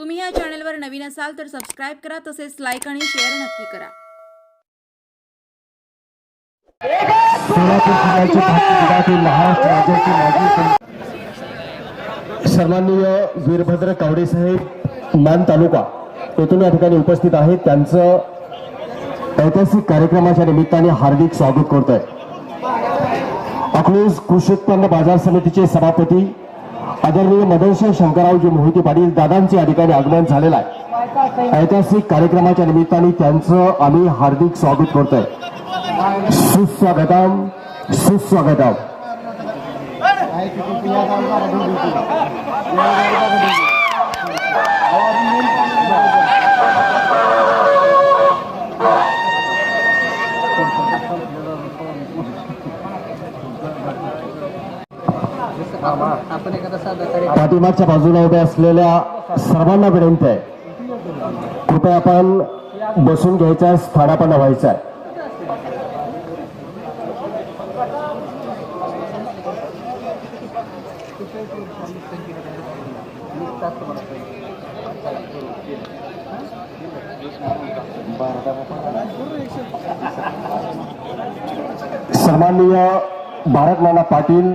तुम्ही या चॅनलवर नवीन असाल तर सबस्क्राईब करा तसेच लाईक आणि शेअर नक्की करा. सोलापूर सन्माननीय वीरभद्र कावडे साहेब मान तालुका येथून या ठिकाणी उपस्थित आहेत. त्यांचं ऐतिहासिक कार्यक्रमाच्या निमित्ताने हार्दिक स्वागत करतोय. अकलूज कृषी उत्पन्न बाजार समितीचे सभापती आदरणीय मदनसिंह शंकररावजी मोहिते पाटील दादांचे या ठिकाणी आगमन झालेलं आहे. ऐतिहासिक कार्यक्रमाच्या निमित्ताने त्यांचं आम्ही हार्दिक स्वागत करतोय. सुस्वागतम सुस्वागतम. आपण एखादा साधा पाठीमागच्या बाजूला उभ्या असलेल्या सर्वांना विनंती आहे. कृपया आपण बसून घ्यायचा स्थानापन्न व्हायचा आहे. सन्माननीय भारत नाना पाटील